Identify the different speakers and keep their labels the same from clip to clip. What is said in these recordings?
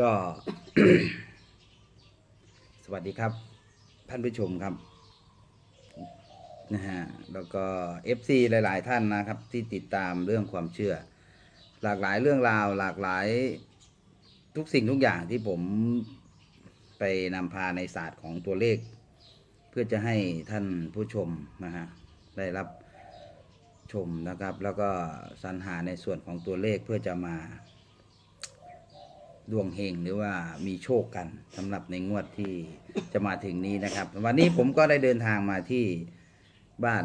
Speaker 1: ก็ สวัสดีครับท่านผู้ชมครับนะฮะแล้วก็ FC หลาย ๆ ท่านนะครับ ที่ติดตามเรื่องความเชื่อ หลากหลายเรื่องราว หลากหลายทุกสิ่งทุกอย่างที่ผมไปนำพาในศาสตร์ของตัวเลข เพื่อจะให้ท่านผู้ชมนะฮะได้รับชมนะครับ แล้วก็สรรหาในส่วนของตัวเลขเพื่อจะมา ดวงเฮงหรือว่ามีโชคกันสำหรับในงวดที่จะมาถึงนี้นะครับ วันนี้ผมก็ได้เดินทางมาที่บ้าน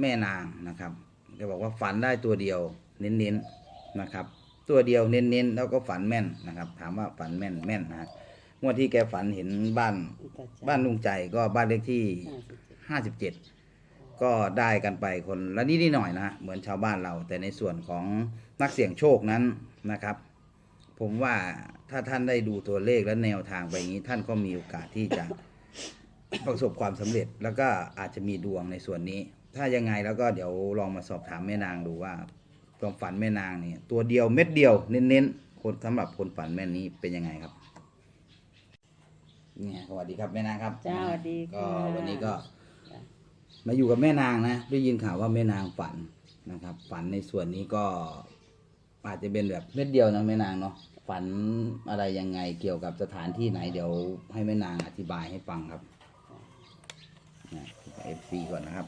Speaker 1: แม่นางนะครับจะบอกว่าฝันได้ตัวเดียวเน้นๆนะครับ ตัวเดียวเน้นๆ แล้วก็ฝันแม่นนะครับ ถามว่าฝันแม่นแม่นนะฮะงวดที่แกฝันเห็นบ้านบ้านลุงใจก็บ้านเลขที่ห้าสิบเจ็ดก็ได้กันไปคนละนิดนิดหน่อยนะฮะเหมือนชาวบ้านเรา แต่ในส่วนของนักเสี่ยงโชคนั้นนะครับ ผมว่าถ้าท่านได้ดูตัวเลขและแนวทางไปอย่างนี้ ท่านก็มีโอกาสที่จะ ประสบความสำเร็จ แล้วก็อาจจะมีดวงในส่วนนี้ ถ้ายังไงแล้วก็เดี๋ยวลองมาสอบถามแม่นางดูว่าความฝันแม่นางเนี่ยตัวเดียวเม็ดเดียวเน้นๆคนสำหรับคนฝันแม่นนี้เป็นยังไงครับเนี่ยสวัสดีครับแม่นางครับ
Speaker 2: จ้าสวัสดี
Speaker 1: ก็
Speaker 2: ค่ะ
Speaker 1: วันนี้ก็
Speaker 2: จ้ะ
Speaker 1: มาอยู่กับแม่นางนะได้ยินข่าวว่าแม่นางฝันนะครับ ฝันในส่วนนี้ก็ อาจจะเป็นแบบเม็ดเดียวนะแม่นางเนาะฝันอะไรยังไงเกี่ยวกับสถานที่ไหน เดี๋ยวให้แม่นางอธิบายให้ฟังครับเอฟซีก่อนนะครับ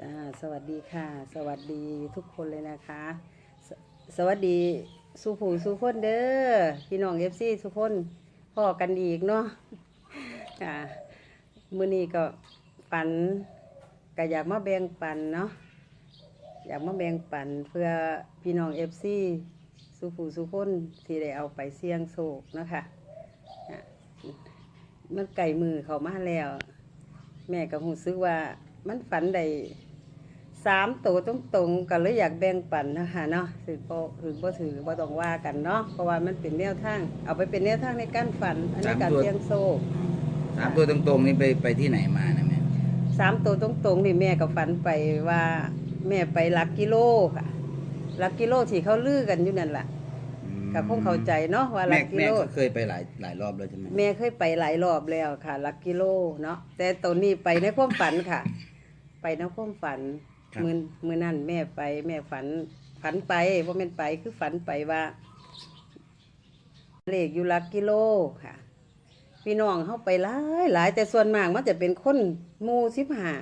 Speaker 2: จ้าสวัสดีค่ะ สวัสดีทุกคนเลยนะคะสสวัสดีสุผู้สุคนเด้อพี่น้องเอฟซีทุกคนพ่อกันอีกเนาะค่ะมื้อนี้ก็ปัน ก็อยากมาแบ่งปันเนาะอยากมาแบ่งปันเพื่อพี่น้องเอฟซีสุผู้สุคนที่ได้เอาไปเสี่ยงโชคเนาะคะอะมันไก่มือเขามาแล้ว แม่ก็หูซึกว่ามันฝันได้สามตัวตรงๆก็เลยอยากแบ่งปันนะคะเนาะถือบ่ถือบ่ถือบ่ต้องว่ากันเนาะเพราะว่ามันเป็นแนวทางเอาไปเป็นแนวทางในการฝันในการ
Speaker 1: สามตัว
Speaker 2: เสี่ยงโชค
Speaker 1: สามตัวตรงๆนี่ไปไปที่ไหนมานะแม่
Speaker 2: สามตัวตรงๆนี่แม่ก็ฝันไปว่า แม่ไปหลักกิโลค่ะหลักกิโลที่เขาลือกันอยู่นั่นแหละ
Speaker 1: อืม
Speaker 2: ก็คงเข้าใจเนาะว่าหลั
Speaker 1: แม่
Speaker 2: กกิ
Speaker 1: แม่
Speaker 2: โล
Speaker 1: ก็เคยไปหลายหลายรอบแล้วใช่ไหม
Speaker 2: แม่เคยไปหลายรอบแล้วค่ะหลักกิโลเนาะแต่ตัวนี้ไปในความฝันค่ะ ไปในความฝันมือมือนั่นแม่ไป แม่ฝันฝันไปว่าแม่นไปคือฝันไปว่า เลขอยู่หลักกิโลค่ะ พี่น้องเข้าไปหลายหลายแต่ส่วนมากมันจะเป็นคนมูสิบหา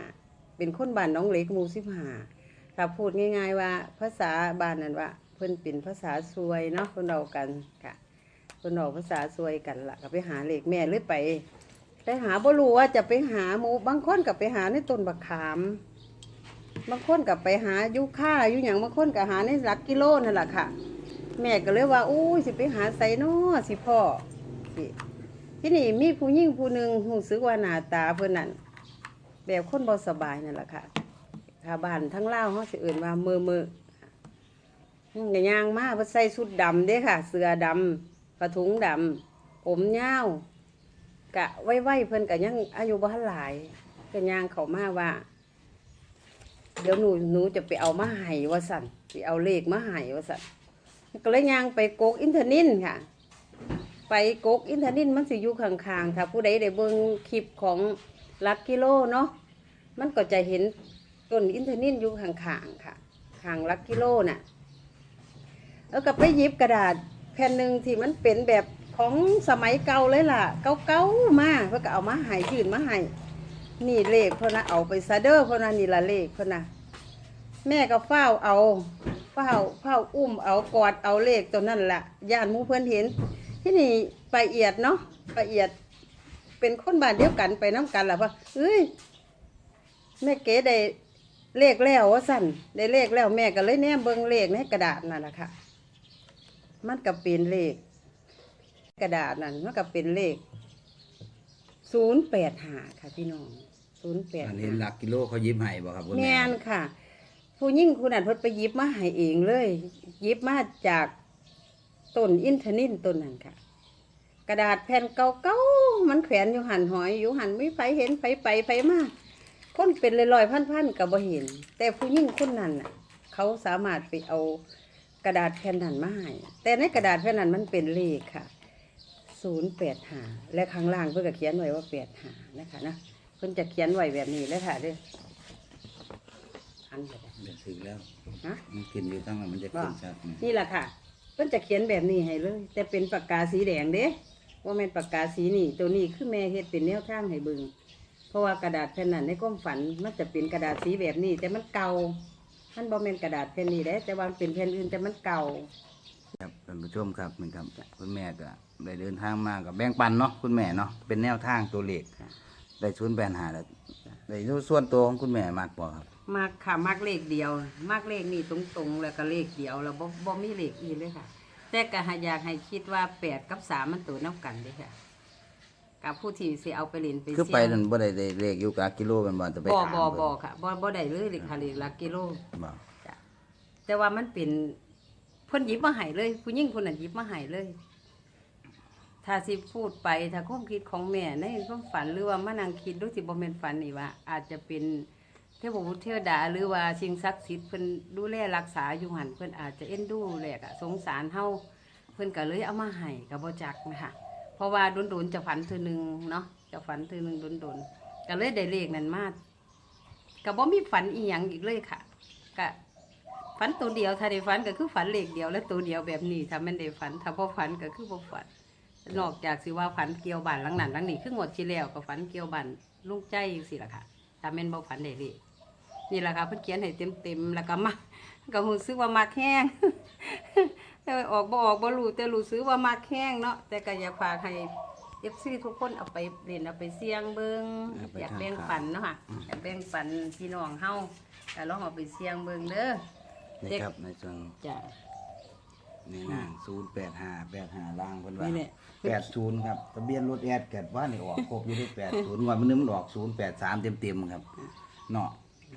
Speaker 2: เป็นคนบ้านน้องเล็กมูสิบหาถ้าพูดง่าย ๆว่า ภาษาบ้านนั้นว่า เพิ่นเป็นภาษาซวยเนาะคนเรากันค่ะคนออกภาษาซวยกันละก็ไปหาเล็กแม่เลยไปไปหาบ่รู้ว่าจะไปหาหมูบางคนกับไปหาในต้นบักขามบางคนกับไปหายุค่าอยู่อย่างบางคนกับหาในหลักกิโลนั่นแหละค่ะ แม่ก็เลยว่าอู้ยสิไปหาไซโนอสิพ่อสิ ที่นี่มีผู้หญิงผู้หนึ่งหูซึกว่าหน้าตาเพื่อนนั่นแบบคนบ่สบายนั่นแหละค่ะชาวบ้านทั้งเล่าเขาสิเอื่นว่าเมือมือยังกะย่างมาเพิ่นใส่ชุดดำเด้ค่ะ เสื้อดำกระถุงดำผมยาวกะไว้ไว้เพิ่อนกะยังอายุบ่ทันหลายก็ย่างเขามาว่า เดี๋ยวหนูหนูจะไปเอามาให้ว่าสั่นไปเอาเลขมาให้ว่าสั่นก็เลยย่างไปโกกอินเทอร์นินค่ะ ไปโกกอินเทอร์นินมันสิอยู่ข้างๆถ้าผู้ใดได้เบิ่งคลิปของลักกิโลเนาะมันก็จะเห็นต้นอินเทอร์นินอยู่ข้างๆค่ะข้างลักกิโลน่ะแล้วก็ไปหยิบกระดาษแผ่นหนึ่งที่มันเป็นแบบของสมัยเก่าเลยล่ะ เก่าๆมาเพื่อก็เอามาห้ยื่นมาให้นี่เลขเพ่นนะเอาไปซะเด้อเพ่นนะนี่ละเลขเพ่นนะแม่ก็เฝ้าเอาเฝ้าเฝ้าอุ้มเอากอดเอาเลขตัวนั่นแหละย่านหมูเพื่อนเห็น ที่นี่ไปเอียดเนาะไปเอียด เป็นคนบ้านเดียวกันไปน้ำกันล่ะว่าเอ้ยแม่เก๋ได้เลขแล้วว่าสั่นได้เลขแล้วแม่ก็เลยแนมเบิ่งเลขในกระดาษนั่นแหละค่ะ มันก็เป็นเลข กระดาษนั่นมันก็เป็นเลขศูนย์แปดหาค่ะพี่น้องศูนย์แปด
Speaker 1: อันนี้หลักกิโลเขายิ้มให้บ่ครับคุณ
Speaker 2: แม
Speaker 1: แม่
Speaker 2: นค่ะ ผู้ยิ่งคุณนันเพิ่นไปหยิบมาให้เองเลยหยิบมาจาก ต้นอินทนินต้นนั้นค่ะ กระดาษแผ่นเก่าๆมันแขวนอยู่หันหอยอยู่หันไม่ไฟเห็นไฟไปไฟมาคนเป็นลอยๆพันๆกับบ่เห็น แต่ผู้ยิ่งคนนั้นน่ะ เขาสามารถไปเอากระดาษแผ่นนั้นมาให้แต่ในกระดาษแผ่นนั้นมันเป็นเลขค่ะศูนย์แปดหาและข้างล่างเพื่อนก็เขียนไว้ว่าแปดหานะคะนะเพิ่นจะเขียนไว้แบบนี้เลยค่ะเด้ออันเดียว
Speaker 1: เดี๋ยวถึงแล้ว
Speaker 2: ฮะ
Speaker 1: มันขึ้นอยู่ตั้งแต่มันจะขึ้นชัด
Speaker 2: นี่แหละค่ะ เพิ่นจะเขียนแบบนี้ให้เลย แต่เป็นปากกาสีแดงเด้ว่าแม่นปากกาสีนี่ ตัวนี้คือแม่เฮ็ดเป็นแนวทางให้เบิ่งเพราะว่ากระดาษแผ่นนั้นในความฝันมันจะเป็นกระดาษสีแบบนี้ แต่มันเก่ามันบ่แม่นกระดาษแผ่นนี้เด้แต่ว่ามันเป็นแผ่นอื่นแต่มันเก่า
Speaker 1: ครับท่านผู้ชมครับเหมือนครับคุณแม่ก็ได้เดินทางมากับแบ่งปันเนาะคุณแม่เนาะเป็นแนวทางตัวเลข
Speaker 2: ค่ะ
Speaker 1: ได้ชุนย์แบนหาแล้วได้ส่วนตัวของคุณแม่มากกว่าครับ
Speaker 2: มากค่ะมากเลขเดียว มากเลขนี่ตรงๆ แล้วก็เลขเดียวแล้วบ่บ่มีเลขอื่นเลยค่ะ แต่ก็หาอยากให้คิดว่าแปดกับสามมันตัวน้ำกันเด้ค่ะ กับผู้ที่สิเอาไปเล่นไป
Speaker 1: คือไป
Speaker 2: เสี่ยง
Speaker 1: นั่นบ่ได้ได้เลขอยู่กับกิโลเป็นบ่จะไป
Speaker 2: บ่
Speaker 1: ถาม
Speaker 2: บ่
Speaker 1: เพิ่น
Speaker 2: บ่ค่ะบ่บ่ได้เลยเลขค่ะเลขหลักกิโล
Speaker 1: บ่
Speaker 2: จ้ะแต่ว่ามันเป็นเพิ่นหยิบมาให้เลย ผู้หญิงคนนั้นหยิบมาให้เลย ถ้าสิพูดไปถ้าความคิดของแม่ในความฝันหรือว่ามานั่งคิดดูสิบ่แม่นฝันนี่ว่า อาจจะเป็นเทพบุตรเทวดาหรือว่าสิ่งศักดิ์สิทธิ์เพิ่นดูแลรักษาอยู่หันเพิ่นอาจจะเอ็นดูแหละอะสงสารเฮาเพิ่นก็เลยเอามาให้ก็บ่จักนะคะเพราะว่าโดนๆจะฝันเทื่อหนึงเนาะจะฝันเทื่อหนึงโดนๆก็เลยได้เลขนั้นมาก็บ่มีฝันอีหยังอีกเลยค่ะก็ฝันตัวเดียวถ้าได้ฝันก็คือฝันเลขเดียวและตัวเดียวแบบนี้ถ้ามันได้ฝันถ้าบ่ฝันก็คือบ่ฝันนอกจากสิว่าฝันเกี่ยวบ้านหลังนั้นหลังนี้คืองวดที่แล้วก็ฝันเกี่ยวบ้านลุงใจสิล่ะค่ะถ้าแม่นบ่ฝันได้เลย นี่ล่ะค่ะเพิ่นเขียนให้เต็มๆแล้วก็มาก็รู้สึกว่ามักแห้งแต่ว่าออกบ่ออกบ่รู้แต่รู้สึกว่ามักแห้งเนาะแต่ก็อยากฝากให้ FC ทุกคนเอาไปเล่นเอาไปเสี่ยงเบิ่งอยากแบ่งปันเนาะค่ะอยากแบ่งปันพี่น้องเฮาก็ลองเอาไปเสี่ยงเบิ่งเด้อ
Speaker 1: นี่ครับในส่วน
Speaker 2: จ้ะ
Speaker 1: นี่นาง085 85ล่างเพิ่นว่า
Speaker 2: นี่แหละ
Speaker 1: 80ครับทะเบียนรถแอดเกิดว่านี่ออกครบอยู่ที่80ว่ามันนึงมันออก083เต็มๆครับเนาะ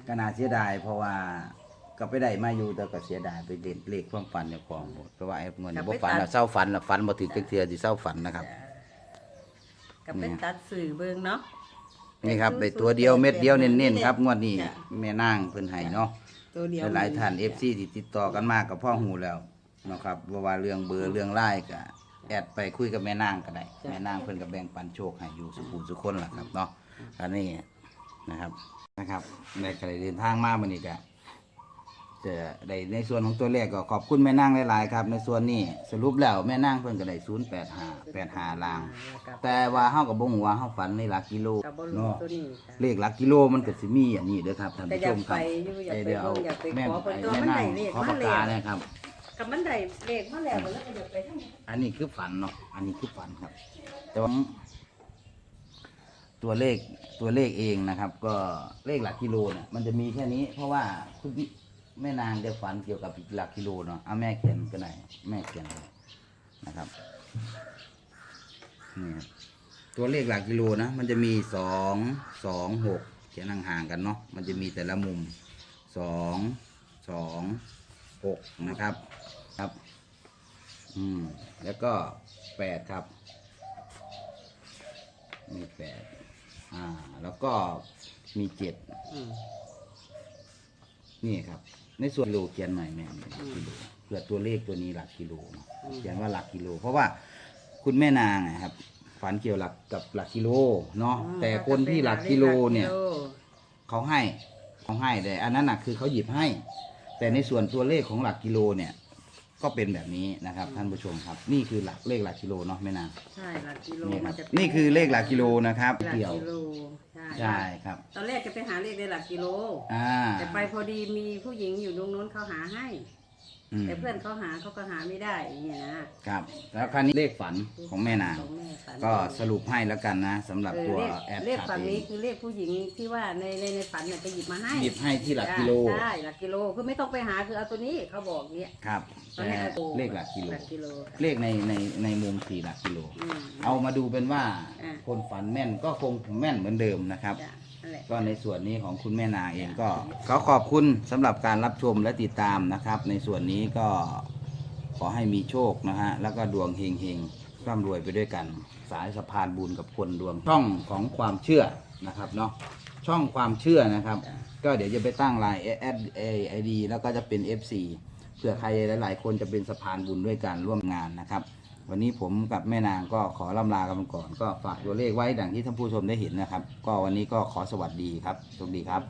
Speaker 1: ก็น่าเสียดายเพราะว่าก็ไปได้มาอยู่แต่ก็เสียดายไปเล่นเลขความฝันเจ้าของหมดเพราะว่าไอ้เงินบ่ฝันแล้วเศร้าฝันแล้วฝันบ่ถึงจักเทื่อสิเศร้าฝันนะครับ
Speaker 2: ก็เป็นตัดสื่อเบิ่งเนาะ
Speaker 1: นี่ครับได้ตัวเดียวเม็ดเดียวเน้นๆครับงวดนี้แม่นางเพิ่นให้เนาะ
Speaker 2: ตัวเดียว
Speaker 1: หลายๆท่าน FC ที่ติดต่อกันมากกับพ่อหูแล้วเนาะครับว่าว่าเรื่องเบอร์เรื่องไล่ก็แอดไปคุยกับแม่นางก็ได้แม่นางเพิ่นก็แบ่งปันโชคให้อยู่สุขุมสุคนล่ะครับเนาะอันนี้นะครับ นะครับในกระเดินทางมามื้อนี้ก็จะได้ในส่วนของตัวเลขก็ขอบคุณแม่นางหลายๆครับ ในส่วนนี้สรุปแล้วแม่นางเพิ่นก็ได้085 85ล่าง แต่ว่าเฮาก็บ่ฮู้ว่าเฮาฝันในหลักกิโล
Speaker 2: กับบรู
Speaker 1: เนาะ
Speaker 2: ตัวนี้ค่ะ
Speaker 1: เลขหลักกิโลมันก็สิมีอย่างนี้เด้อครับท่าน
Speaker 2: แต่
Speaker 1: ผู้
Speaker 2: อ
Speaker 1: ช
Speaker 2: ยาก
Speaker 1: มค
Speaker 2: ไป
Speaker 1: รับ
Speaker 2: อยู่อยากไป
Speaker 1: เดี๋ยว
Speaker 2: เบิ่งอยากไป
Speaker 1: แม่
Speaker 2: ขอเพิ่นตัว
Speaker 1: แม่
Speaker 2: มัน
Speaker 1: นั่
Speaker 2: ได้
Speaker 1: ง
Speaker 2: เลข
Speaker 1: ขอ
Speaker 2: มา
Speaker 1: ปาก
Speaker 2: แล้
Speaker 1: กาวเนี่ยครับ
Speaker 2: กับมันได้เลขมาแล้วมันก็อยากไปทาง
Speaker 1: อันนี้คือฝันเนาะอันนี้คือฝันครับ แต่ว่า ตัวเลขตัวเลขเองนะครับ ก็เลขหลักกิโลเนี่ยมันจะมีแค่นี้ เพราะว่าคุณพี่แม่นางจะฝันเกี่ยวกับหลักกิโลเนาะเอาแม่เขียนก็ได้แม่เขียนนะครับนี่ตัวเลขหลักกิโลนะมันจะมีสองสองหกเขียนห่างๆกันเนาะมันจะมีแต่ละมุมสองสองหกนะครับครับ อืมแล้วก็แปดครับมีแปด อ่า แล้วก็มีเจ็ด
Speaker 2: อืม
Speaker 1: นี่ครับ ในส่วนกิโลเขียนหน่อยแม่หลักกิโลเผื่อตัวเลขตัวนี้หลักกิโลเนาะเขียนว่าหลักกิโล เพราะว่าคุณแม่นางนะครับ ฝันเกี่ยวหลักกับหลักกิโลเนาะ
Speaker 2: อืม
Speaker 1: แต่คนที่หลักกิโลเนี่ย
Speaker 2: หลักกิโล
Speaker 1: เขาให้เขาให้แต่อันนั้นน่ะคือเขาหยิบให้ แต่ในส่วนตัวเลขของหลักกิโลเนี่ย ก็เป็นแบบนี้นะครับ ท่านผู้ชมครับ นี่คือหลักเลขหลักกิโลเนาะแม่นาง
Speaker 2: ใช่หลักกิโล
Speaker 1: นี่ค
Speaker 2: มั
Speaker 1: รับ
Speaker 2: จะเป็
Speaker 1: นี่คือเลขหลักกิโลนะครับ
Speaker 2: หลัก
Speaker 1: เกี่ยว
Speaker 2: กิโลใช่
Speaker 1: ใช่ครับ
Speaker 2: ตอนแรกจะไปหาเลขในหลักกิโล
Speaker 1: อ่า
Speaker 2: แต่ไปพอดีมีผู้หญิงอยู่ตรงนู้นเขาหาให้
Speaker 1: อืม
Speaker 2: แต่เพื่อนเขาหาเขาก็หาไม่ได้อย่างเงี้ยนะครับ
Speaker 1: แล้วคราวนี้เลขฝันของแม่นาง
Speaker 2: ของแม่ฝัน
Speaker 1: ก็สรุปให้แล้วกันนะสำหรับ
Speaker 2: เออ
Speaker 1: ตัว
Speaker 2: เลข
Speaker 1: แอด
Speaker 2: เลข
Speaker 1: ขา
Speaker 2: ฝั่ง
Speaker 1: เอ
Speaker 2: นี้
Speaker 1: ง
Speaker 2: คือเลขผู้หญิงที่ว่าในในในฝันเนี่ยจะหยิบมาให้
Speaker 1: หยิบให้ที่หลักกิโล
Speaker 2: ใช่หลักกิโลคือไม่ต้องไปหาคือเอาตัวนี้เขาบอกเนี้ย
Speaker 1: ครับ
Speaker 2: ตอน
Speaker 1: แต่
Speaker 2: นี้เอาตัว
Speaker 1: เลขหลักกิโล
Speaker 2: หลักกิโลค่ะ
Speaker 1: เลขในในในมุมสี่หลักกิโล
Speaker 2: อืม
Speaker 1: เอามาดูเป็นว่า
Speaker 2: อ่า
Speaker 1: คนฝันแม่นก็คงแม่นเหมือนเดิมนะครับ
Speaker 2: จ้ะนั่นแห ละ
Speaker 1: ก็ในส่วนนี้ของคุณแม่นางเองก็ขอขอบคุณสำหรับการรับชมและติดตามนะครับ ในส่วนนี้ก็ขอให้มีโชคนะฮะแล้วก็ดวงเฮงเฮงร่ำรวยไปด้วยกัน สายสะพานบุญกับคนดวงช่องของความเชื่อนะครับเนาะช่องความเชื่อนะครับ ก็เดี๋ยวจะไปตั้งไลน์แอดไอดีแล้วก็จะเป็น FC เผื่อใครหลาย ๆ คนจะเป็นสะพานบุญด้วยการร่วมงานนะครับ วันนี้ผมกับแม่นางก็ขอล่ำลากันก่อน ก็ฝากตัวเลขไว้ดังที่ท่านผู้ชมได้เห็นนะครับ ก็วันนี้ก็ขอสวัสดีครับโชคดีครับ